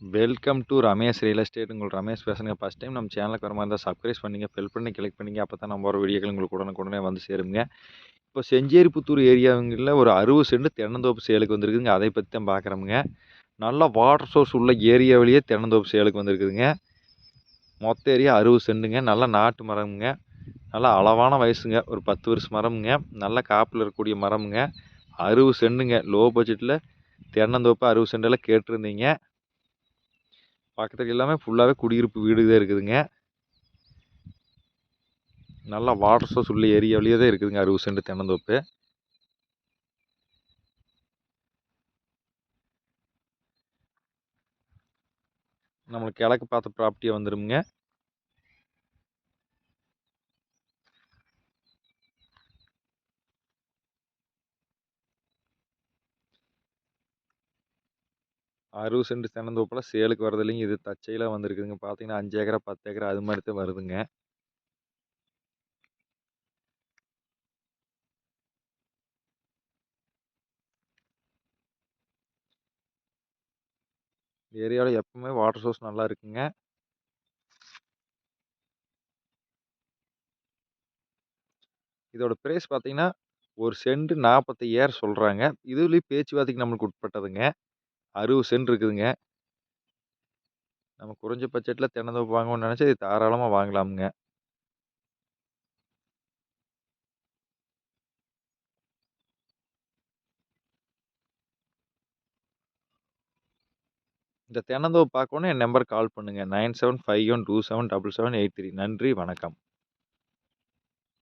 Welcome to Ramesh real estate உங்கள் ரமேஷ் பேசுங்க first time நம்ம சேனலுக்கு வர மாதிரி இருந்தால் சப்ஸ்கிரைப் பண்ணிங்க பெல் பண்ணி கிளிக் பண்ணிங்க. அப்போ தான் நம்ம வர வீடியோக்கள் உங்களுக்கு உடனுக்குடனே வந்து சேருங்க. இப்போ செஞ்சேரிப்புத்தூர் ஏரியாவுங்களில் ஒரு அறுபது சென்ட் தென்னந்தோப்பு சேலுக்கு வந்திருக்குதுங்க. அதை பற்றி தான் பார்க்குறோமுங்க நல்ல வாட்டர் சோர்ஸ் உள்ள ஏரியாவிலேயே தென்னந்தோப்பு சேலுக்கு வந்திருக்குதுங்க. மொத்த ஏரியா அறுபது சென்ட்டுங்க நல்ல நாட்டு மரமுங்க. நல்ல அளவான வயசுங்க. ஒரு பத்து வருஷம் மரமுங்க. நல்ல காப்பில் இருக்கக்கூடிய மரமுங்க. அறுபது சென்ட்டுங்க லோ பட்ஜெட்டில் தென்னந்தோப்பு அறுபது சென்டெல்லாம் கேட்டிருந்தீங்க. பக்கத்தில் எல்லாமே ஃபுல்லாகவே குடியிருப்பு வீடு தான் இருக்குதுங்க. நல்லா வாட்டர் சோர்ஸ் உள்ள ஏரியாவிலேயே தான் இருக்குதுங்க அறுபது சென்ட் தென்னந்தோப்பு. நம்மளுக்கு கிழக்கு பார்த்த ப்ராப்பர்ட்டியாக வந்துடுங்க அறுபது சென்ட் தென்னந்தோப்பில் சேலுக்கு வரதில்லைங்க இது தச்சையில் வந்திருக்குதுங்க. பார்த்தீங்கன்னா அஞ்சு ஏக்கரா பத்து ஏக்கரா அது மாதிரி தான் வருதுங்க ஏரியாவில் எப்பவுமே வாட்டர் சோர்ஸ் நல்லா இருக்குங்க. இதோட ப்ரைஸ் பார்த்தீங்கன்னா ஒரு சென்ட் நாற்பத்தையாயிரம் சொல்கிறாங்க இதுலேயும் பேச்சுவார்த்தைக்கு நம்மளுக்கு உட்பட்டதுங்க. அறுபது சென்ட் இருக்குதுங்க. நம்ம குறைஞ்ச பட்ஜெட்டில் தென்னந்தோப்பு வாங்கணும்னு நினச்சா இது தாராளமாக வாங்கலாமுங்க. இந்த தென்னந்தோப்பு பார்க்கணும் என் நம்பர் கால் பண்ணுங்கள் nine seven five one two seven double seven eight three. நன்றி வணக்கம்.